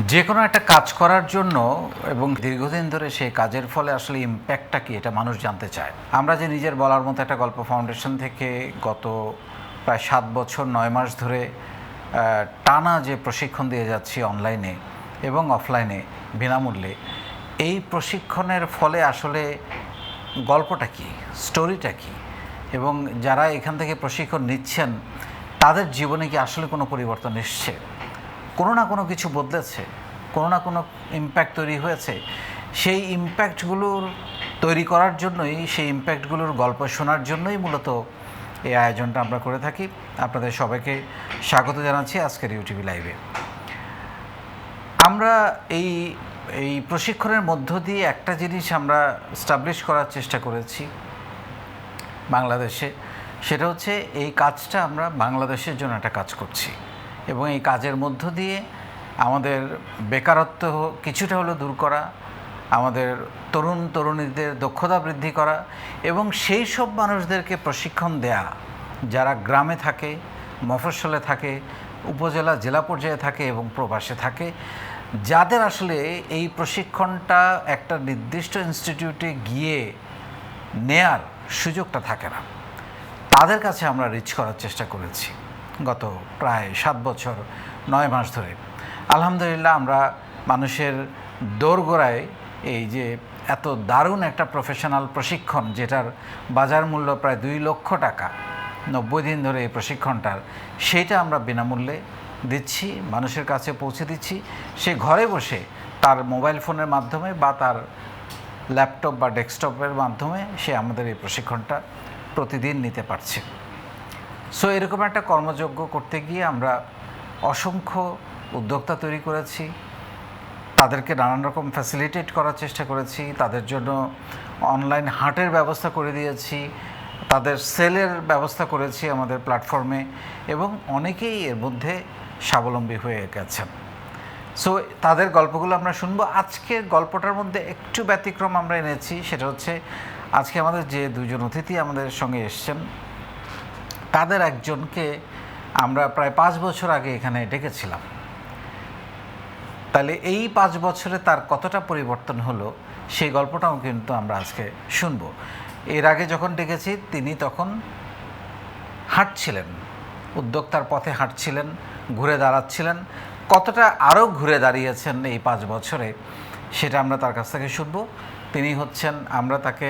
যে কোনো একটা কাজ করার জন্য এবং দীর্ঘদিন ধরে সেই কাজের ফলে আসলে ইম্প্যাক্টটা কি এটা মানুষ জানতে চায়। আমরা যে নিজের বলার মতো একটা গল্প ফাউন্ডেশন থেকে গত প্রায় সাত বছর, নয় মাস ধরে টানা যে প্রশিক্ষণ দিয়ে যাচ্ছি অনলাইনে এবং অফলাইনে বিনামূল্যে, এই প্রশিক্ষণের ফলে আসলে গল্পটা কি স্টোরিটা কি এবং যারা এখান থেকে প্রশিক্ষণ নিচ্ছেন, তাদের জীবনে কি আসলে কোনো পরিবর্তন এসছে? কোনো না কোনো কিছু বদলেছে, কোনো না কোনো ইম্প্যাক্ট তৈরি হয়েছে। সেই ইম্প্যাক্টগুলোর তৈরি করার জন্যই, সেই ইম্প্যাক্টগুলোর গল্প শোনার জন্যই মূলত এই আয়োজনটা আমরা করে থাকি। আপনাদের সবাইকে স্বাগত জানাচ্ছি আজকের ইউটিভি লাইভে আমরা এই এই প্রশিক্ষণের মধ্য দিয়ে একটা জিনিস আমরা স্টাবলিশ করার চেষ্টা করেছি বাংলাদেশে। সেটা হচ্ছে এই কাজটা আমরা বাংলাদেশের জন্য একটা কাজ করছি। এবং এই কাজের মধ্য দিয়ে আমাদের বেকারত্ব কিছুটা হলেও দূর করা, আমাদের তরুণ তরুণীদের দক্ষতা বৃদ্ধি করা এবং সেই সব মানুষদেরকে প্রশিক্ষণ দেয়া। যারা গ্রামে থাকে, মফস্বলে থাকে, উপজেলা, জেলা পর্যায়ে থাকে এবং প্রবাসে থাকে, যাদের আসলে এই প্রশিক্ষণটা একটা নির্দিষ্ট ইনস্টিটিউটে গিয়ে নেয়ার সুযোগটা থাকে না। তাদের কাছে আমরা রিচ করার চেষ্টা করেছি। গত প্রায় সাত বছর, নয় মাস ধরে। আলহামদুলিল্লাহ, আমরা মানুষের দোরগোড়ায় এই যে এত দারুণ একটা প্রফেশনাল প্রশিক্ষণ, যেটার বাজার মূল্য প্রায় দুই লক্ষ টাকা, নব্বই দিন ধরে এই প্রশিক্ষণটার সেইটা আমরা বিনামূল্যে দিচ্ছি, মানুষের কাছে পৌঁছে দিচ্ছি। সে ঘরে বসে তার মোবাইল ফোনের মাধ্যমে বা তার ল্যাপটপ বা ডেস্কটপের মাধ্যমে সে আমাদের এই প্রশিক্ষণটা প্রতিদিন নিতে পারছে। সো এরকম একটা কর্মযজ্ঞ করতে গিয়ে আমরা অসংখ্য উদ্যোক্তা তৈরি করেছি। তাদেরকে নানান রকম ফ্যাসিলিটেট করার চেষ্টা করেছি। তাদের জন্য অনলাইন হাটের ব্যবস্থা করে দিয়েছি। তাদের সেলের ব্যবস্থা করেছি আমাদের প্ল্যাটফর্মে এবং অনেকেই এর মধ্যে স্বাবলম্বী হয়ে গেছেন। সো তাদের গল্পগুলো আমরা শুনব। আজকের গল্পটার মধ্যে একটু ব্যতিক্রম আমরা এনেছি। সেটা হচ্ছে, আজকে আমাদের যে দুজন অতিথি আমাদের সঙ্গে এসছেন তাদের একজনকে আমরা প্রায় পাঁচ বছর আগে এখানে ডেকেছিলাম। তাহলে এই পাঁচ বছরে তার কতটা পরিবর্তন হলো, সেই গল্পটাও কিন্তু আমরা আজকে শুনব। এর আগে যখন ডেকেছি, তিনি তখন হাঁটছিলেন, উদ্যোক্তার পথে হাঁটছিলেন, ঘুরে দাঁড়াচ্ছিলেন। কতটা আরও ঘুরে দাঁড়িয়েছেন এই পাঁচ বছরে, সেটা আমরা তার কাছ থেকে শুনব। তিনি হচ্ছেন, আমরা তাকে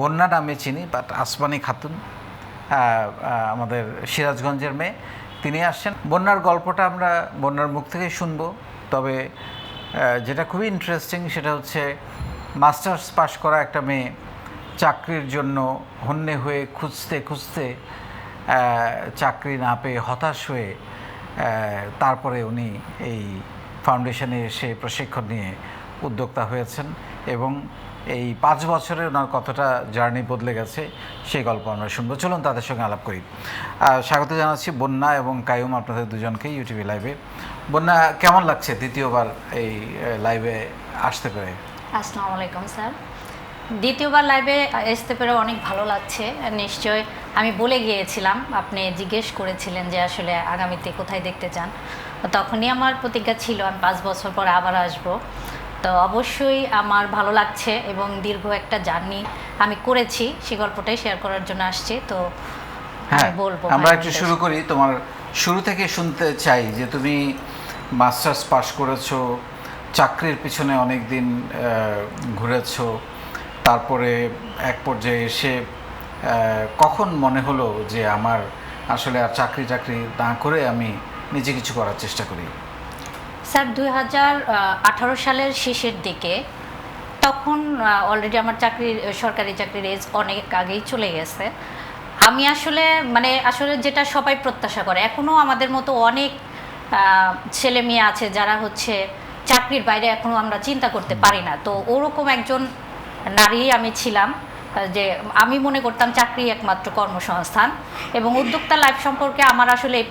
বন্যা নামে চিনি বাট আসমানি খাতুন। আমাদের সিরাজগঞ্জের মেয়ে। তিনি আসছেন। বন্যার গল্পটা আমরা বন্যার মুখ থেকে শুনব। তবে যেটা খুবই ইন্টারেস্টিং সেটা হচ্ছে, মাস্টার্স পাশ করা একটা মেয়ে চাকরির জন্য হন্যে হয়ে খুঁজতে খুঁজতে চাকরি না পেয়ে হতাশ হয়ে তারপরে উনি এই ফাউন্ডেশনে এসে প্রশিক্ষণ নিয়ে উদ্যোক্তা হয়েছেন এবং এই পাঁচ বছরে ওনার কতটা জার্নি বদলে গেছে, সেই গল্প আমরা শুনব। চলুন তাদের সঙ্গে আলাপ করি। স্বাগত জানাচ্ছি বন্যা এবং কায়ুম, আপনাদের দুজনকে ইউটিভি লাইভে বন্যা, কেমন লাগছে দ্বিতীয়বার এই লাইভে আসতে পেরে? আসসালামু আলাইকুম, স্যার। দ্বিতীয়বার লাইভে আসতে পেরে অনেক ভালো লাগছে নিশ্চয় আমি বলে গিয়েছিলাম, আপনি জিজ্ঞেস করেছিলেন যে আসলে আগামীতে কোথায় দেখতে চান। তখনই আমার প্রতিজ্ঞা ছিল, আমি পাঁচ বছর পর আবার আসব। তো অবশ্যই আমার ভালো লাগছে এবং দীর্ঘ একটা জার্নি আমি করেছি সেই গল্পটাই শেয়ার করার জন্য আসছি তো হ্যাঁ বলব আমরা একটু শুরু করি। তোমার শুরু থেকে শুনতে চাই যে তুমি মাস্টার্স পাশ করেছ চাকরির পিছনে অনেক দিন ঘুরেছো তারপরে এক পর্যায়ে এসে কখন মনে হলো যে আমার আসলে আর চাকরি টাকরি না করে আমি নিজে কিছু করার চেষ্টা করি? স্যার দুই হাজার আঠারো সালের শেষের দিকে তখন অলরেডি আমার চাকরির সরকারি চাকরির এজ অনেক আগেই চলে গেছে। আমি আসলে মানে আসলে যেটা সবাই প্রত্যাশা করে এখনও আমাদের মতো অনেক ছেলে মেয়ে আছে যারা হচ্ছে চাকরির বাইরে এখনও আমরা চিন্তা করতে পারি না। তো ওরকম একজন নারী আমি ছিলাম যে আমি মনে করতাম চাকরি একমাত্র কর্মসংস্থান এবং উদ্যোক্তা লাইফ সম্পর্কে আমার আসলে এই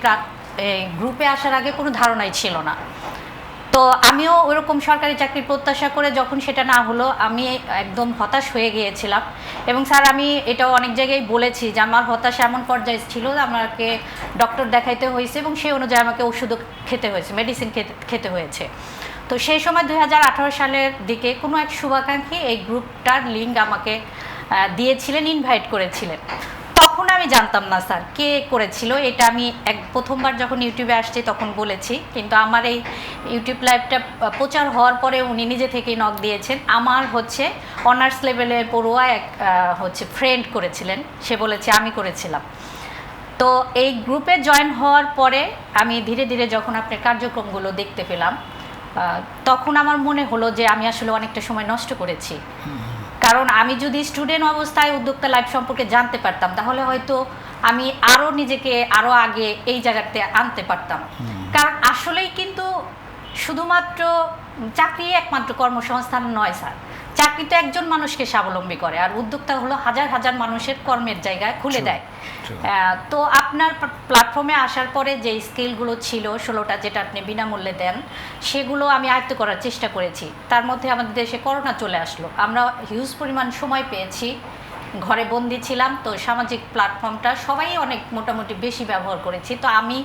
গ্রুপে আসার আগে কোনো ধারণাই ছিল না। তো আমিও ওরকম সরকারি চাকরির প্রত্যাশা করে যখন সেটা না হলো, আমি একদম হতাশ হয়ে গিয়েছিলাম। এবং স্যার, আমি এটাও অনেক জায়গায় বলেছি যে আমার হতাশা এমন পর্যায়ে ছিল আমাকে ডক্টর দেখাইতে হয়েছে এবং সেই অনুযায়ী আমাকে ওষুধও খেতে হয়েছে মেডিসিন খেতে হয়েছে। তো সেই সময় দুই হাজার আঠারো সালের দিকে কোনো এক শুভাকাঙ্ক্ষী এই গ্রুপটার লিঙ্ক আমাকে দিয়েছিলেন ইনভাইট করেছিলেন। আমি জানতাম না, স্যার। কে করেছিল? এটা আমি এক, প্রথমবার যখন ইউটিউবে আসছি তখন বলেছি। কিন্তু আমার এই ইউটিউব লাইভটা প্রচার হওয়ার পরে উনি নিজে থেকেই নক দিয়েছেন। আমার হচ্ছে অনার্স লেভেলের পড়ুয়া এক হচ্ছে ফ্রেন্ড করেছিলেন। সে বলেছে, আমি করেছিলাম। তো এই গ্রুপে জয়েন হওয়ার পরে আমি ধীরে ধীরে যখন আপনার কার্যক্রমগুলো দেখতে পেলাম তখন আমার মনে হলো যে আমি আসলে অনেকটা সময় নষ্ট করেছি। কারণ আমি যদি স্টুডেন্ট অবস্থায় উদ্যোক্তা লাইফ সম্পর্কে জানতে পারতাম তাহলে হয়তো আমি আরও নিজেকে আরও আগে এই জায়গাতে আনতে পারতাম। কারণ আসলেই কিন্তু শুধুমাত্র চাকরি একমাত্র কর্মসংস্থান নয় স্যার। চাকরি তো একজন মানুষকে স্বাবলম্বী করে আর উদ্যোক্তা হলো হাজার হাজার মানুষের কর্মের জায়গায় খুলে দেয়। তো আপনার প্ল্যাটফর্মে আসার পরে যে স্কিলগুলো ছিল ষোলোটা যেটা আপনি বিনামূল্যে দেন সেগুলো আমি আয়ত্ত করার চেষ্টা করেছি। তার মধ্যে আমাদের দেশে করোনা চলে আসলো। আমরা হিউজ পরিমাণ সময় পেয়েছি ঘরে বন্দি ছিলাম তো সামাজিক প্ল্যাটফর্মটা সবাই অনেক মোটামুটি বেশি ব্যবহার করেছি। তো আমি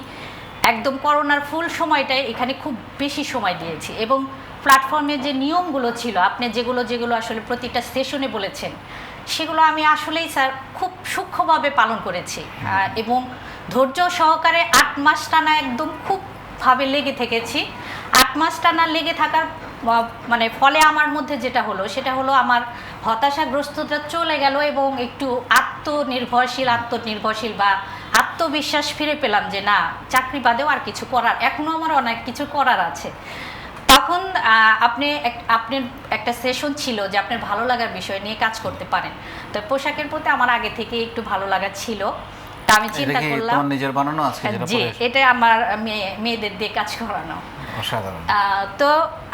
একদম করোনার ফুল সময়টায় এখানে খুব বেশি সময় দিয়েছি। এবং প্ল্যাটফর্মে যে নিয়মগুলো ছিল আপনি যেগুলো যেগুলো আসলে প্রতিটা সেশনে বলেছেন সেগুলো আমি আসলেই স্যার খুব সূক্ষ্মভাবে পালন করেছি। এবং ধৈর্য সহকারে আট মাস টানা একদম খুবভাবে লেগে থেকেছি। আট মাস টানা লেগে থাকার মানে ফলে আমার মধ্যে যেটা হলো সেটা হলো আমার হতাশাগ্রস্ততা চলে গেল এবং একটু আত্মনির্ভরশীল আত্মনির্ভরশীল বা আত্মবিশ্বাস ফিরে পেলাম যে না চাকরি বাদেও আর কিছু করার এখনও আমার অনেক কিছু করার আছে। তখন আপনি আপনার একটা সেশন ছিল যে আপনার ভালো লাগার বিষয় নিয়ে কাজ করতে পারেন। তো পোশাকের প্রতি আমার আগে থেকে একটু ভালো লাগা ছিল। তা আমি চিন্তা করলাম নিজের বানানো আজকে যেটা জি এটা আমার মেয়েদের দিয়ে কাজ করানো। অসাধারণ। তো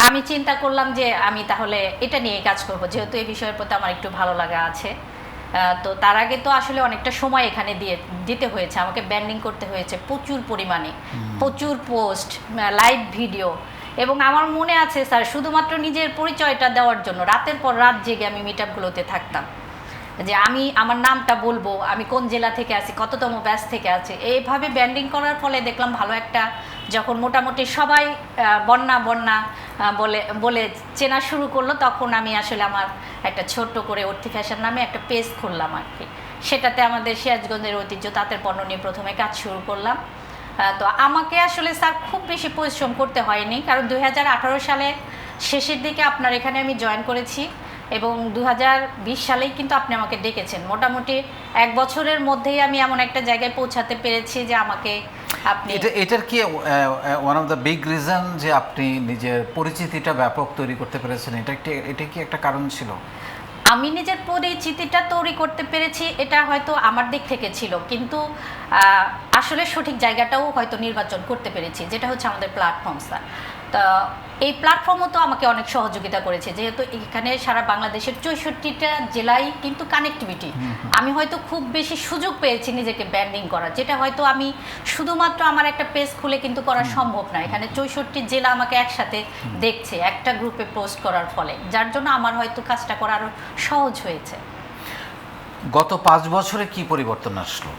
আমি চিন্তা করলাম যে আমি তাহলে এটা নিয়ে কাজ করব। যেহেতু এই বিষয়ের প্রতি আমার একটু ভালো লাগা আছে। তো তার আগে তো আসলে অনেকটা সময় এখানে দিয়ে দিতে হয়েছে। আমাকে ব্যান্ডিং করতে হয়েছে প্রচুর পরিমাণে। প্রচুর পোস্ট লাইভ ভিডিও এবং আমার মনে আছে, স্যার, শুধুমাত্র নিজের পরিচয়টা দেওয়ার জন্য। রাতের পর রাত জেগে আমি মিট আপগুলোতে থাকতাম। যে আমি আমার নামটা বলব, আমি কোন জেলা থেকে আছি, কততম ব্যাচ থেকে আছে। এইভাবে ব্যান্ডিং করার ফলে দেখলাম ভালো একটা, যখন মোটামুটি সবাই বন্যা বন্যা বলে বলে চেনা শুরু করল, তখন আমি আসলে আমার একটা ছোট্ট করে অর্থি ফ্যাশন নামে একটা পেজ খুললাম আর কি। সেটাতে আমাদের সিরাজগঞ্জের ঐতিহ্য, তাঁতের পণ্য নিয়ে প্রথমে কাজ শুরু করলাম। তো আমাকে আসলে স্যার খুব বেশি পরিশ্রম করতে হয়নি, কারণ দুই সালে শেষের দিকে আপনার এখানে আমি জয়েন করেছি এবং দু হাজার বিশ সালেই কিন্তু আপনি আমাকে ডেকেছেন। মোটামুটি এক বছরের মধ্যেই আমি এমন একটা জায়গায় পৌঁছাতে পেরেছি যে আমাকে আপনি এটা, এটার কি one of the big reason যে আপনি নিজের পরিচিতিটা ব্যাপক তৈরি করতে পেরেছেন? এটা একটি এটা কি একটা কারণ ছিল? আমি নিজের পরিচিতিটা তৈরি করতে পেরেছি, এটা হয়তো আমার দিক থেকে ছিল। কিন্তু আসলে সঠিক জায়গাটাও হয়তো নির্বাচন করতে পেরেছি, যেটা হচ্ছে আমাদের প্ল্যাটফর্ম স্যার তো এই প্ল্যাটফর্মও তো আমাকে অনেক সহযোগিতা করেছে যেহেতু এখানে সারা বাংলাদেশের চৌষট্টিটা জেলায় কিন্তু কানেক্টিভিটি আমি হয়তো খুব বেশি সুযোগ পেয়েছি নিজেকে ব্যান্ডিং করার যেটা হয়তো আমি শুধুমাত্র আমার একটা পেজ খুলে কিন্তু করা সম্ভব না। এখানে চৌষট্টি জেলা আমাকে একসাথে দেখছে একটা গ্রুপে পোস্ট করার ফলে যার জন্য আমার হয়তো কাজটা করা আরও সহজ হয়েছে। গত পাঁচ বছরে কি পরিবর্তন আসলো?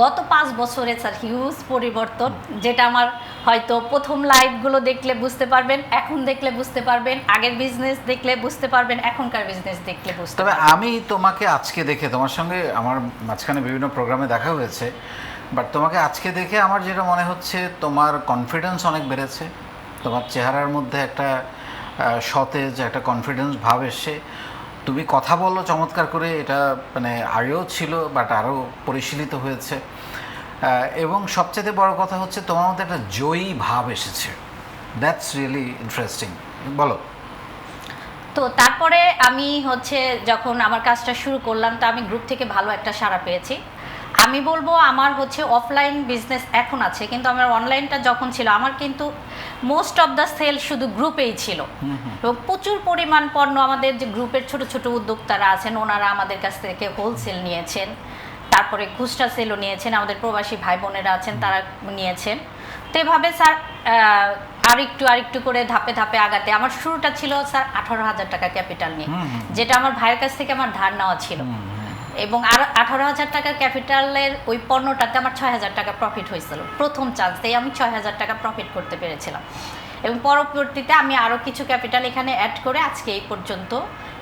গত পাঁচ বছরে স্যার হিউজ পরিবর্তন যেটা আমার হয়তো প্রথম লাইভগুলো দেখলে বুঝতে পারবেন এখন দেখলে বুঝতে পারবেন আগের বিজনেস দেখলে বুঝতে পারবেন এখনকার বিজনেস দেখলে বুঝতে তবে আমি তোমাকে আজকে দেখে তোমার সঙ্গে আমার মাঝখানে বিভিন্ন প্রোগ্রামে দেখা হয়েছে বাট তোমাকে আজকে দেখে আমার যেটা মনে হচ্ছে তোমার কনফিডেন্স অনেক বেড়েছে তোমার চেহারার মধ্যে একটা সতেজ একটা কনফিডেন্স ভাব এসছে। তুমি কথা বলো চমৎকার করে, এটা মানে আরও ছিল বাট আরও পরিশীলিত হয়েছে। এবং সবচেয়ে বড় কথা হচ্ছে তোমার মধ্যে একটা জয়ী ভাব এসেছে। দ্যাটস রিয়েলি ইন্টারেস্টিং বলো। তো তারপরে আমি হচ্ছে যখন আমার কাজটা শুরু করলাম, তো আমি গ্রুপ থেকে ভালো একটা সাড়া পেয়েছি। আমি বলব আমার হচ্ছে অফলাইন বিজনেস এখন আছে কিন্তু আমার অনলাইনটা যখন ছিল আমার কিন্তু মোস্ট অফ দ্য সেল শুধু গ্রুপেই ছিল। এবং প্রচুর পরিমাণ পণ্য আমাদের যে গ্রুপের ছোট ছোট উদ্যোক্তারা আছেন ওনারা আমাদের কাছ থেকে হোলসেল নিয়েছেন তারপরে খুচরা সেলও নিয়েছেন আমাদের প্রবাসী ভাই বোনেরা আছেন তারা নিয়েছেন। তো এভাবে স্যার আর একটু আর একটু করে ধাপে ধাপে আগাতে। আমার শুরুটা ছিল স্যার আঠারো হাজার টাকা ক্যাপিটাল নিয়ে যেটা আমার ভাইয়ের কাছ থেকে আমার ধার নেওয়া ছিল। এবং আর আঠারো হাজার টাকার ক্যাপিটালের ওই পণ্যটাতে আমার ছয় হাজার টাকা প্রফিট হয়েছিল। প্রথম চান্সেই আমি ছয় হাজার টাকা প্রফিট করতে পেরেছিলাম। এবং পরবর্তীতে আমি আরও কিছু ক্যাপিটাল এখানে অ্যাড করে আজকে এই পর্যন্ত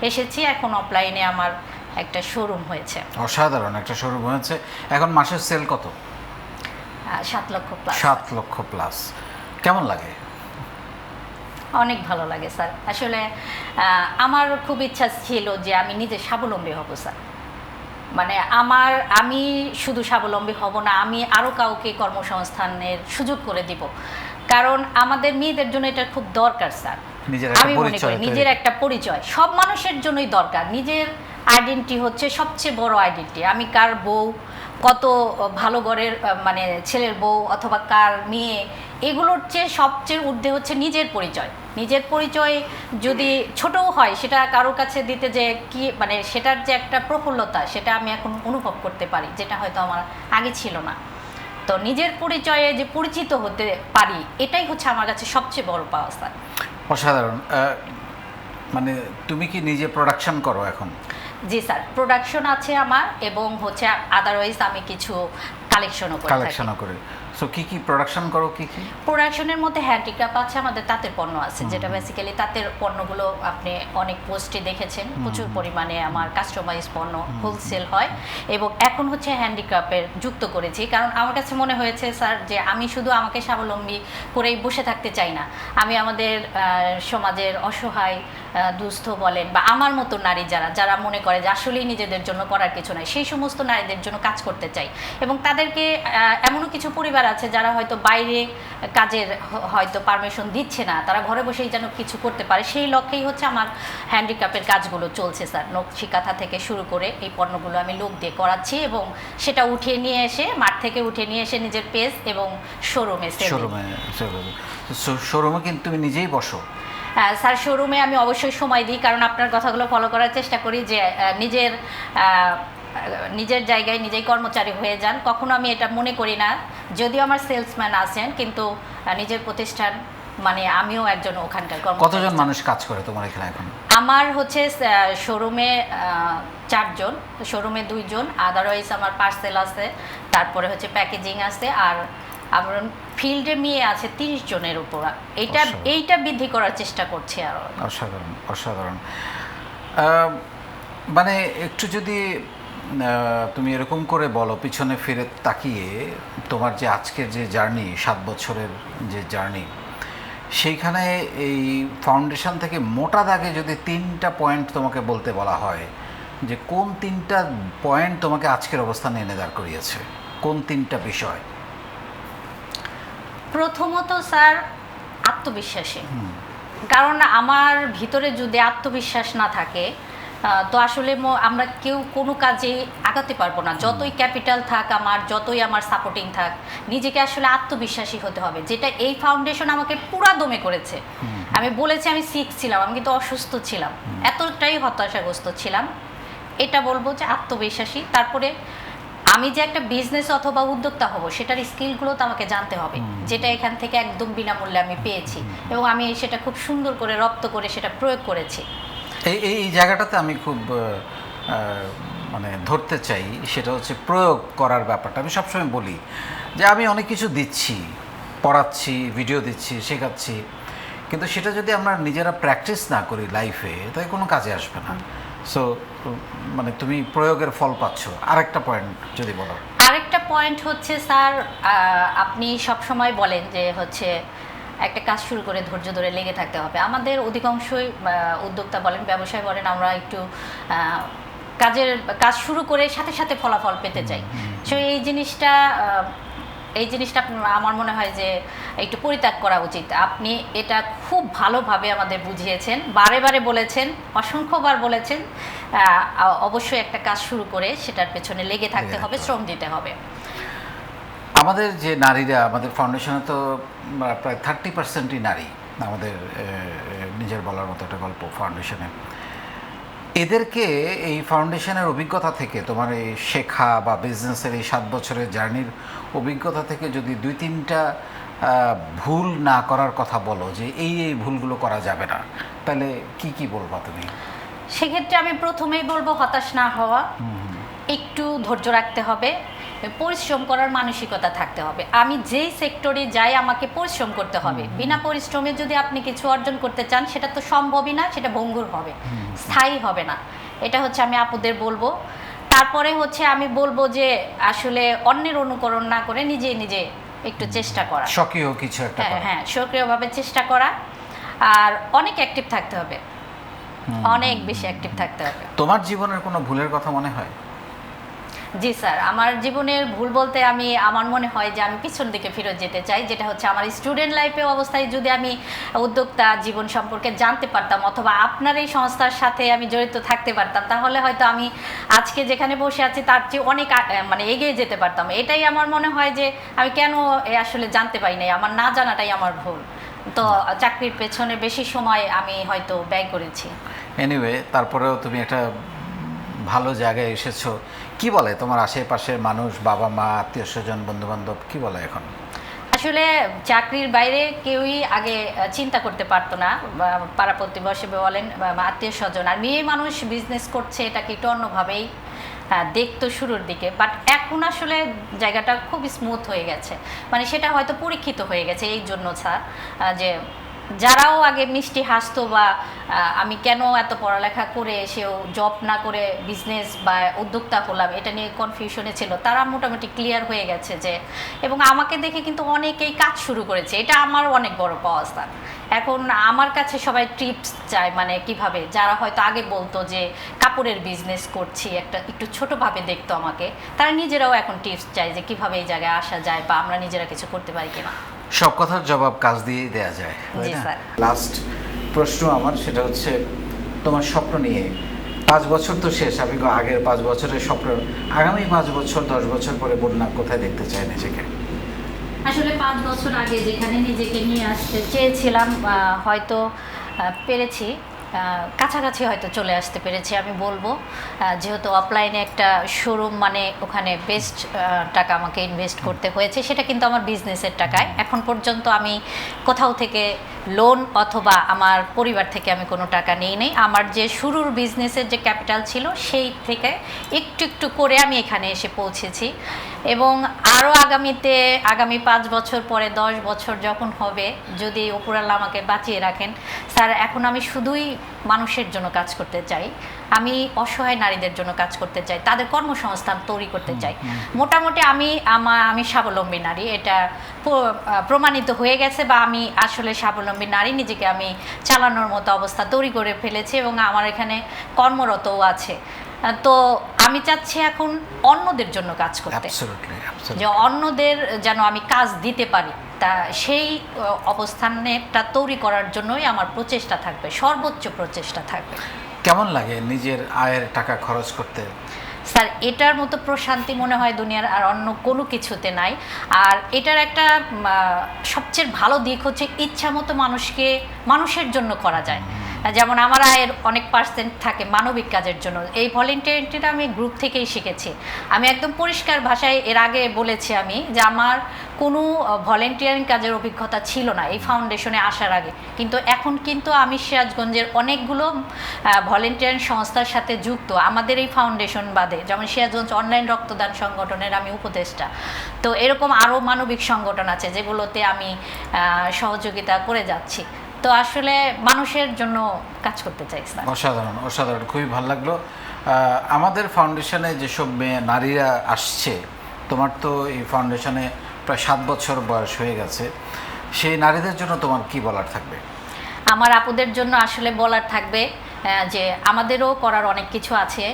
এসেছি। এখন অফলাইনে আমার একটা শোরুম হয়েছে। অসাধারণ একটা শোরুম হয়েছে। এখন মাসের সেল কত? সাত লক্ষ প্লাস সাত লক্ষ প্লাস কেমন লাগে? অনেক ভালো লাগে স্যার আসলে আমার খুব ইচ্ছা ছিল যে আমি নিজে স্বাবলম্বী হব স্যার মানে আমার আমি শুধু স্বাবলম্বী হব না আমি আরও কাউকে কর্মসংস্থানের সুযোগ করে দিব। কারণ আমাদের মেয়েদের জন্য এটা খুব দরকার স্যার। আমি মনে করি নিজের একটা পরিচয়। সব মানুষের জন্যই দরকার। নিজের আইডেন্টি হচ্ছে সবচেয়ে বড় আইডেন্টি আমি কার বউ কত ভালো ঘরের মানে ছেলের বউ অথবা কার মেয়ে এগুলোর চেয়ে সবচেয়ে ঊর্ধ্বে হচ্ছে নিজের পরিচয়। নিজের পরিচয় যদি ছোটও হয় সেটা কারোর কাছে দিতে যে কি মানে সেটার যে একটা প্রফুল্লতা সেটা আমি এখন অনুভব করতে পারি যেটা হয়তো আমার আগে ছিল না। তো নিজের পরিচয়ে যে পরিচিত হতে পারি এটাই হচ্ছে আমার কাছে সবচেয়ে বড় পাওয়া স্যার অসাধারণ। মানে তুমি কি নিজে প্রোডাকশন করো এখন? জি স্যার প্রোডাকশন আছে আমার এবং হচ্ছে আদারওয়াইজ আমি কিছু কালেকশনও করে কালেকশনও করে। সো কি কি প্রোডাকশন করো কি কি? প্রোডাকশনের মধ্যে হ্যান্ডিক্রাফট আছে আমাদের তাঁতের পণ্য আছে যেটা বেসিক্যালি তাঁতের পণ্যগুলো আপনি অনেক পোস্টে দেখেছেন প্রচুর পরিমাণে আমার কাস্টমাইজ পণ্য হোলসেল হয় এবং এখন হচ্ছে হ্যান্ডিক্রাফটের যুক্ত করেছি কারণ আমার কাছে মনে হয়েছে স্যার যে আমি শুধু আমাকে স্বাবলম্বী করেই বসে থাকতে চাই না। আমি আমাদের সমাজের অসহায় দুস্থ বলেন বা আমার মতো নারী যারা যারা মনে করে যে আসলেই নিজেদের জন্য করার কিছু নাই সেই সমস্ত নারীদের জন্য কাজ করতে চাই। এবং তাদেরকে এমনও কিছু পরিবার আছে যারা হয়তো বাইরে কাজের হয়তো পারমিশন দিচ্ছে না তারা ঘরে বসেই যেন কিছু করতে পারে সেই লক্ষ্যেই হচ্ছে আমার হ্যান্ডিক্রাফটের কাজগুলো চলছে স্যার। নকশি কাঁথা থেকে শুরু করে এই পণ্যগুলো আমি লোক দিয়ে করাচ্ছি এবং সেটা উঠিয়ে নিয়ে এসে মাঠ থেকে উঠিয়ে নিয়ে এসে নিজের পেজ এবং শোরুমে শোরুমে শোরুমে কিন্তু তুমি নিজেই বসো। স্যার শোরুমে আমি অবশ্যই সময় দিই কারণ আপনার কথাগুলো ফলো করার চেষ্টা করি যে নিজের নিজের জায়গায় নিজেই কর্মচারী হয়ে যান। কখনো আমি এটা মনে করি না যদিও আমার সেলসম্যান আছেন কিন্তু নিজের প্রতিষ্ঠান মানে আমিও একজন ওখানকার কতজন মানুষ কাজ করে তোমার এখানে এখন? আমার হচ্ছে শোরুমে চারজন শোরুমে দুইজন আদারওয়াইজ আমার পার্সেল আছে তারপরে হচ্ছে প্যাকেজিং আছে আর আমার ফিল্ডে মেয়ে আছে তিরিশ জনের উপর। এইটা এইটা বৃদ্ধি করার চেষ্টা করছে আরও অসাধারণ অসাধারণ। মানে একটু যদি তুমি এরকম করে বলো পিছনে ফিরে তাকিয়ে তোমার যে আজকের যে জার্নি সাত বছরের যে জার্নি সেইখানে এই ফাউন্ডেশন থেকে মোটা দাগে যদি তিনটা পয়েন্ট তোমাকে বলতে বলা হয় যে কোন তিনটা পয়েন্ট তোমাকে আজকের অবস্থানে এনে দাঁড় করিয়েছে? কোন তিনটা বিষয়? প্রথমত স্যার আত্মবিশ্বাসী। কারণ আমার ভিতরে যদি আত্মবিশ্বাস না থাকে তো আসলে আমরা কেউ কোনো কাজে আগাতে পারব না। যতই ক্যাপিটাল থাক আমার যতই আমার সাপোর্টিং থাক নিজেকে আসলে আত্মবিশ্বাসী হতে হবে। যেটা এই ফাউন্ডেশন আমাকে পুরা দমে করেছে। আমি বলেছি আমি সিক ছিলাম আমি কিন্তু অসুস্থ ছিলাম। এতটাই হতাশাগ্রস্ত ছিলাম। এটা বলব যে আত্মবিশ্বাসী। তারপরে আমি যে একটা বিজনেস অথবা উদ্যোক্তা হব সেটার স্কিলগুলো তো আমাকে জানতে হবে। যেটা এখান থেকে একদম বিনামূল্যে আমি পেয়েছি। এবং আমি সেটা খুব সুন্দর করে রপ্ত করে সেটা প্রয়োগ করেছি। এই এই জায়গাটাতে আমি খুব মানে ধরতে চাই সেটা হচ্ছে প্রয়োগ করার ব্যাপারটা। আমি সবসময় বলি যে আমি অনেক কিছু দিচ্ছি পড়াচ্ছি ভিডিও দিচ্ছি শেখাচ্ছি। কিন্তু সেটা যদি আমরা নিজেরা প্র্যাকটিস না করি লাইফে তাই কোনো কাজে আসবে না। সো মানে তুমি প্রয়োগের ফল পাচ্ছ। আরেকটা পয়েন্ট যদি বলো। আরেকটা পয়েন্ট হচ্ছে স্যার আপনি সব সময় বলেন যে হচ্ছে একটা কাজ শুরু করে ধৈর্য ধরে লেগে থাকতে হবে। আমাদের অধিকাংশই উদ্যোক্তা বলেন ব্যবসায় বলেন আমরা একটু কাজের কাজ শুরু করে সাথে সাথে ফলাফল পেতে চাই। সো এই জিনিসটা এই জিনিসটা আমার মনে হয় যে একটু পরিত্যাগ করা উচিত। আপনি এটা খুব ভালোভাবে আমাদের বুঝিয়েছেন বারে বারে বলেছেন অসংখ্যবার বলেছেন অবশ্যই একটা কাজ শুরু করে সেটার পেছনে লেগে থাকতে হবে শ্রম দিতে হবে। আমাদের যে নারীরা আমাদের ফাউন্ডেশনে তো প্রায় থার্টি পার্সেন্টই নারী আমাদের নিজের বলার মতো একটা গল্প ফাউন্ডেশনে এদেরকে এই ফাউন্ডেশনের অভিজ্ঞতা থেকে তোমার এই শেখা বা বিজনেসের এই সাত বছরের জার্নির অভিজ্ঞতা থেকে যদি দুই তিনটা ভুল না করার কথা বলো যে এই এই ভুলগুলো করা যাবে না তাহলে কি কি বলবা তুমি? সেক্ষেত্রে আমি প্রথমেই বলব হতাশ না হওয়া। একটু ধৈর্য রাখতে হবে। পরিশ্রম করার মানসিকতা থাকতে হবে। আমি যেই সেক্টরে যাই আমাকে পরিশ্রম করতে হবে। বিনা পরিশ্রমে যদি আপনি কিছু অর্জন করতে চান সেটা তো সম্ভবই না সেটা ভঙ্গুর হবে স্থায়ী হবে না। এটা হচ্ছে আমি আপুদের বলব। তারপরে হচ্ছে আমি বলব যে আসলে অন্যের অনুকরণ না করে নিজে নিজে একটু চেষ্টা করা। সক্রিয় কিছু একটা হ্যাঁ হ্যাঁ সক্রিয়ভাবে চেষ্টা করা। আর অনেক অ্যাক্টিভ থাকতে হবে। অনেক বেশি অ্যাক্টিভ থাকতে হবে। তোমার জীবনের কোনো ভুলের কথা মনে হয়? জি স্যার, আমার জীবনের ভুল বলতে আমি, আমার মনে হয় যে আমি পিছন দিকে ফেরত যেতে চাই, যেটা হচ্ছে আমার স্টুডেন্ট লাইফে অবস্থায় যদি আমি উদ্যোক্তা জীবন সম্পর্কে জানতে পারতাম অথবা আপনার এই সংস্থার সাথে আমি জড়িত থাকতে পারতাম, তাহলে হয়তো আমি আজকে যেখানে বসে আছি তার চেয়ে অনেক মানে এগিয়ে যেতে পারতাম। এটাই আমার মনে হয় যে আমি কেন আসলে জানতে পারি নাই, আমার না জানাটাই আমার ভুল। তো চাকরির পেছনে বেশি সময় আমি হয়তো ব্যয় করেছি। এনিওয়ে তারপরেও তুমি একটা ভালো জায়গায় এসেছ। কি বলে তোমার আশেপাশের মানুষ, বাবা মা, আত্মীয় স্বজন বন্ধু বান্ধব কি বলে এখন? আসলে চাকরির বাইরে কেউই আগে চিন্তা করতে পারতো না পাড়া প্রতিবেশী বলেন আত্মীয় স্বজন। আর মেয়ে মানুষ বিজনেস করছে, এটাকে একটু অন্যভাবেই দেখতো শুরুর দিকে। বাট এখন আসলে জায়গাটা খুব স্মুথ হয়ে গেছে। মানে সেটা হয়তো পরীক্ষিত হয়ে গেছে এই জন্য স্যার যে যারাও আগে মিষ্টি হাসতো বা আমি কেন এত পড়ালেখা করে সেও জব না করে বিজনেস বা উদ্যোক্তা হলাম, এটা নিয়ে কনফিউশনে ছিল, তারা মোটামুটি ক্লিয়ার হয়ে গেছে যে, এবং আমাকে দেখে কিন্তু অনেকেই কাজ শুরু করেছে, এটা আমার অনেক বড় পাওয়া এখন আমার কাছে সবাই টিপস চায় মানে কীভাবে, যারা হয়তো আগে বলতো যে, কাপড়ের বিজনেস করছি, একটা একটু ছোটোভাবে দেখতো আমাকে, তারা নিজেরাও এখন টিপস চায় যে, কীভাবে এই জায়গায় আসা যায় বা আমরা নিজেরা কিছু করতে পারি কিনা। সব কথার জবাব কাজ দিয়ে দেয়া যায়। লাস্ট প্রশ্ন আমার সেটা হচ্ছে তোমার স্বপ্ন নিয়ে। পাঁচ বছর তো শেষ আমি আগের পাঁচ বছরের স্বপ্ন। আগামী পাঁচ বছর দশ বছর পরে বন্যা কোথায় দেখতে চাই নিজেকে? আসলে পাঁচ বছর আগে যেখানে নিজেকে নিয়ে আসতে চেয়েছিলাম হয়তো পেরেছি। কাছাকাছি হয়তো চলে আসতে পেরেছি, আমি বলব। যেহেতু অফলাইনে একটা শোরুম মানে ওখানে বেস্ট টাকা আমাকে ইনভেস্ট করতে হয়েছে, সেটা কিন্তু আমার বিজনেসের টাকায়। এখন পর্যন্ত আমি কোথাও থেকে লোন অথবা আমার পরিবার থেকে আমি কোনো টাকা নিই, নেই। আমার যে শুরুর বিজনেসের যে ক্যাপিটাল ছিল, সেই থেকে একটু একটু করে আমি এখানে এসে পৌঁছেছি। এবং আরও আগামীতে, আগামী পাঁচ বছর পরে, দশ বছর যখন হবে, যদি উপরাল্লা আমাকে বাঁচিয়ে রাখেন, স্যার, এখন আমি শুধুই মানুষের জন্য কাজ করতে চাই। আমি অসহায় নারীদের জন্য কাজ করতে চাই তাদের কর্মসংস্থান তৈরি করতে চাই। মোটামুটি আমি আমা আমি স্বাবলম্বী নারী এটা প্রমাণিত হয়ে গেছে বা আমি আসলে স্বাবলম্বী নারী নিজেকে আমি চালানোর মতো অবস্থা তৈরি করে ফেলেছি এবং আমার এখানে কর্মরতও আছে। তো আমি চাচ্ছি এখন অন্যদের জন্য কাজ করতে। যে অন্যদের যেন আমি কাজ দিতে পারি। তা সেই অবস্থানটা তৈরি করার জন্যই আমার প্রচেষ্টা থাকবে সর্বোচ্চ প্রচেষ্টা থাকবে। কেমন লাগে নিজের আয়ের টাকা খরচ করতে? স্যার এটার মতো প্রশান্তি মনে হয় দুনিয়ার আর অন্য কোনো কিছুতে নাই। আর এটার একটা সবচেয়ে ভালো দিক হচ্ছে ইচ্ছা মতো মানুষকে মানুষের জন্য করা যায়। যেমন আমার আয়ের অনেক পার্সেন্ট থাকে মানবিক কাজের জন্য। এই ভলেন্টিয়ারিটিটা আমি গ্রুপ থেকেই শিখেছি। আমি একদম পরিষ্কার ভাষায় এর আগে বলেছি আমি যে আমার কোনো ভলেন্টিয়ারিং কাজের অভিজ্ঞতা ছিল না এই ফাউন্ডেশনে আসার আগে। কিন্তু এখন কিন্তু আমি সিরাজগঞ্জের অনেকগুলো ভলেন্টিয়ারিং সংস্থার সাথে যুক্ত। আমাদের এই ফাউন্ডেশন বাদে যেমন সিরাজগঞ্জ অনলাইন রক্তদান সংগঠনের আমি উপদেষ্টা। তো এরকম আরও মানবিক সংগঠন আছে যেগুলোতে আমি সহযোগিতা করে যাচ্ছি। তো আসলে মানুষের জন্য কাজ করতে চাই স্যার। অসাধারণ অসাধারণ খুবই ভালো লাগল। আমাদের ফাউন্ডেশনে যেসব মেয়ে নারীরা আসছে তোমার তো এই ফাউন্ডেশনে প্রায় সাত বছর বয়স হয়ে গেছে। সেই নারীদের জন্য তোমার কি বলার থাকবে? আমার আপুদের জন্য আসলে বলার থাকবে যে আমাদেরও করার অনেক কিছু আছে।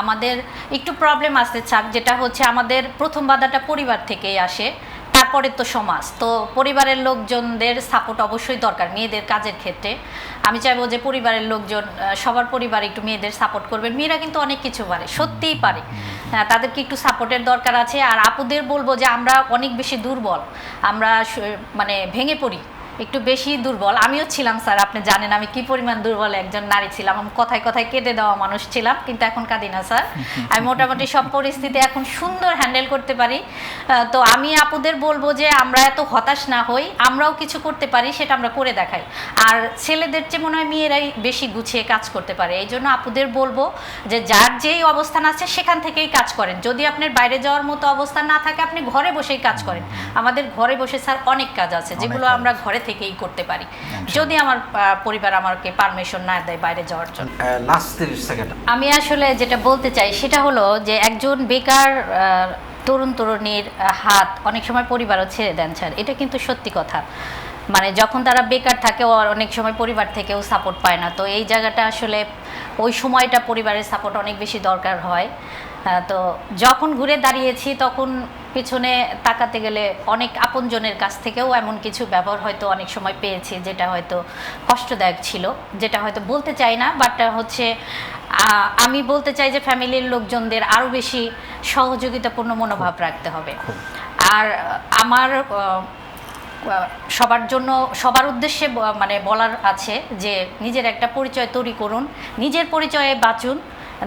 আমাদের একটু প্রবলেম আসতে চাক যেটা হচ্ছে আমাদের প্রথম বাধাটা পরিবার থেকেই আসে। তারপরে তো সমাজ তো পরিবারের লোকজনদের সাপোর্ট অবশ্যই দরকার মেয়েদের কাজের ক্ষেত্রে। আমি চাইব যে পরিবারের লোকজন সবার পরিবার একটু মেয়েদের সাপোর্ট করবেন। মেয়েরা কিন্তু অনেক কিছু পারে সত্যিই পারে। হ্যাঁ, তাদেরকে একটু সাপোর্টের দরকার আছে। আর আপুদের বলব যে আমরা অনেক বেশি দুর্বল আমরা মানে ভেঙে পড়ি। একটু বেশি দুর্বল। আমিও ছিলাম স্যার আপনি জানেন আমি কি পরিমাণ দুর্বল একজন নারী ছিলাম। আমি কথায় কথায় কেটে দেওয়া মানুষ ছিলাম কিন্তু এখন কাঁদি না স্যার। আমি মোটামুটি সব পরিস্থিতি এখন সুন্দর হ্যান্ডেল করতে পারি। তো আমি আপুদের বলব যে আমরা এত হতাশ না হই আমরাও কিছু করতে পারি সেটা আমরা করে দেখাই। আর ছেলেদের চেয়ে মনে হয় মেয়েরাই বেশি গুছিয়ে কাজ করতে পারে। এই জন্য আপুদের বলব যে যার যেই অবস্থান আছে সেখান থেকেই কাজ করেন। যদি আপনার বাইরে যাওয়ার মতো অবস্থান না থাকে আপনি ঘরে বসেই কাজ করেন। আমাদের ঘরে বসে স্যার অনেক কাজ আছে। যেগুলো আমরা ঘরে থেকেই করতে পারি। যদি আমার পরিবার আমাকে পারমিশন না দেয় বাইরে যাওয়ার জন্য। লাস্ট তিরিশ সেকেন্ড আমি আসলে যেটা বলতে চাই সেটা হলো যে একজন বেকার তরুণ তরুণীর হাত অনেক সময় পরিবারও ছেড়ে দেন স্যার। এটা কিন্তু সত্যি কথা। মানে যখন তারা বেকার থাকে ও অনেক সময় পরিবার থেকেও সাপোর্ট পায় না। তো এই জায়গাটা আসলে ওই সময়টা পরিবারের সাপোর্ট অনেক বেশি দরকার হয়। তো যখন ঘুরে দাঁড়িয়েছি তখন পিছনে তাকাতে গেলে অনেক আপনজনের কাছ থেকেও এমন কিছু ব্যবহার হয়তো অনেক সময় পেয়েছি যেটা হয়তো কষ্টদায়ক ছিল যেটা হয়তো বলতে চাই না বাট হচ্ছে আমি বলতে চাই যে ফ্যামিলির লোকজনদের আরও বেশি সহযোগিতাপূর্ণ মনোভাব রাখতে হবে। আর আমার সবার জন্য সবার উদ্দেশ্যে মানে বলার আছে যে নিজের একটা পরিচয় তৈরি করুন নিজের পরিচয়ে বাঁচুন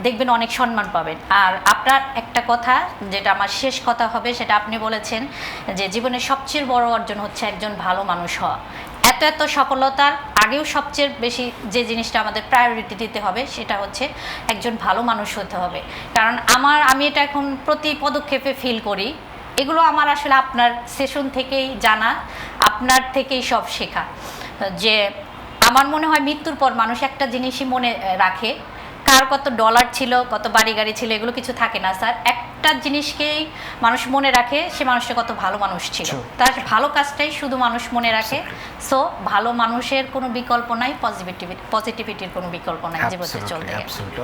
দেখবেন অনেক সম্মান পাবেন। আর আপনার একটা কথা, যেটা আমার শেষ কথা হবে, সেটা আপনি বলেছেন যে জীবনের সবচেয়ে বড় অর্জন হচ্ছে একজন ভালো মানুষ হওয়া। এত এত সফলতার আগেও সবচেয়ে বেশি যে জিনিসটা আমাদের প্রায়োরিটি দিতে হবে, সেটা হচ্ছে একজন ভালো মানুষ হতে হবে। কারণ আমার, আমি এটা এখন প্রতি পদক্ষেপে ফিল করি। এগুলো আমার আসলে আপনার সেশন থেকেই জানা, আপনার থেকেই সব শেখা। যে আমার মনে হয় মৃত্যুর পর মানুষ একটা জিনিসই মনে রাখে কার কত ডলার ছিল কত বাড়ি গাড়ি ছিল এগুলো কিছু থাকে না স্যার একটা জিনিসকেই মানুষ মনে রাখে সে মানুষটা কত ভালো মানুষ ছিল। তার ভালো কাজটাই শুধু মানুষ মনে রাখে। সো ভালো মানুষের কোনো বিকল্প নাই পজিটিভিটি পজিটিভিটির কোনো বিকল্প নাই জীবনে চলতে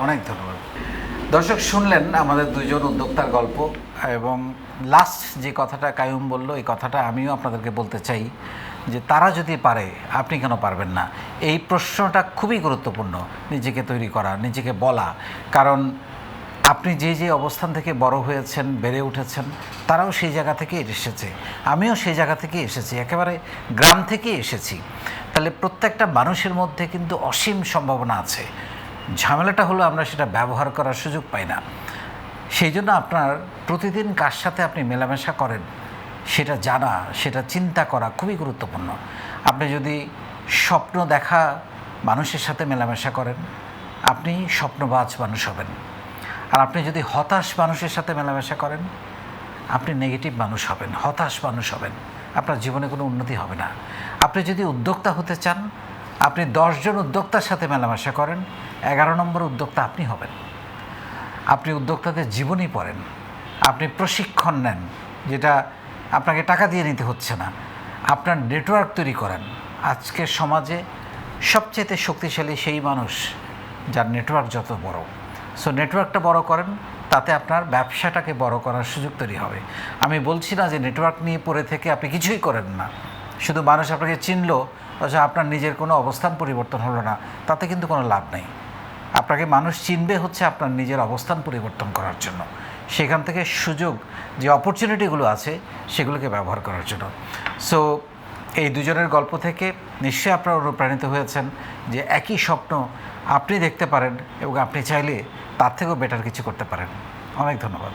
অনেক ধন্যবাদ। দর্শক শুনলেন আমাদের দুজন উদ্যোক্তার গল্প এবং লাস্ট যে কথাটা কায়ুম বলল এই কথাটা আমিও আপনাদেরকে বলতে চাই। যে তারা যদি পারে, আপনি কেন পারবেন না? এই প্রশ্নটা খুবই গুরুত্বপূর্ণ নিজেকে তৈরি করা, নিজেকে বলা। কারণ আপনি যে যে অবস্থান থেকে বড় হয়েছেন, বেড়ে উঠেছেন, তারাও সেই জায়গা থেকে এসেছে। আমিও সেই জায়গা থেকে এসেছি, একেবারে গ্রাম থেকে এসেছি। তাহলে প্রত্যেকটা মানুষের মধ্যে কিন্তু অসীম সম্ভাবনা আছে। ঝামেলাটা হলো আমরা সেটা ব্যবহার করার সুযোগ পাই না। সেই জন্য আপনার প্রতিদিন কার সাথে আপনি মেলামেশা করেন? সেটা জানা, সেটা চিন্তা করা খুবই গুরুত্বপূর্ণ। আপনি যদি স্বপ্ন দেখা মানুষের সাথে মেলামেশা করেন, আপনি স্বপ্নবাজ মানুষ হবেন। আর আপনি যদি হতাশ মানুষের সাথে মেলামেশা করেন, আপনি নেগেটিভ মানুষ হবেন, হতাশ মানুষ হবেন। আপনার জীবনে কোনো উন্নতি হবে না। আপনি যদি উদ্যোক্তা হতে চান, আপনি দশজন উদ্যোক্তার সাথে মেলামেশা করেন, এগারো নম্বর উদ্যোক্তা আপনি হবেন। আপনি উদ্যোক্তাদের জীবনই পড়েন, আপনি প্রশিক্ষণ নেন, যেটা আপনাকে টাকা দিয়ে নিতে হচ্ছে না। আপনার নেটওয়ার্ক তৈরি করেন। আজকের সমাজে সবচেয়ে শক্তিশালী সেই মানুষ যার নেটওয়ার্ক যত বড়। সো নেটওয়ার্কটা বড় করেন, তাতে আপনার ব্যবসাটাকে বড় করার সুযোগ তৈরি হবে। আমি বলছি না যে নেটওয়ার্ক নিয়ে পড়ে থেকে আপনি কিছুই করেন না। শুধু মানুষ আপনাকে চিনলো, অথচ আপনার নিজের কোনো অবস্থান পরিবর্তন হলো না। তাতে কিন্তু কোনো লাভ নেই। আপনাকে মানুষ চিনবে হচ্ছে আপনার নিজের অবস্থান পরিবর্তন করার জন্য। সেখান থেকে সুযোগ যে অপরচুনিটিগুলো আছে, সেগুলোকে ব্যবহার করার জন্য। সো এই দুজনের গল্প থেকে নিশ্চয়ই আপনারা অনুপ্রাণিত হয়েছেন যে একই স্বপ্ন আপনি দেখতে পারেন এবং আপনি চাইলে তার থেকেও বেটার কিছু করতে পারেন। অনেক ধন্যবাদ।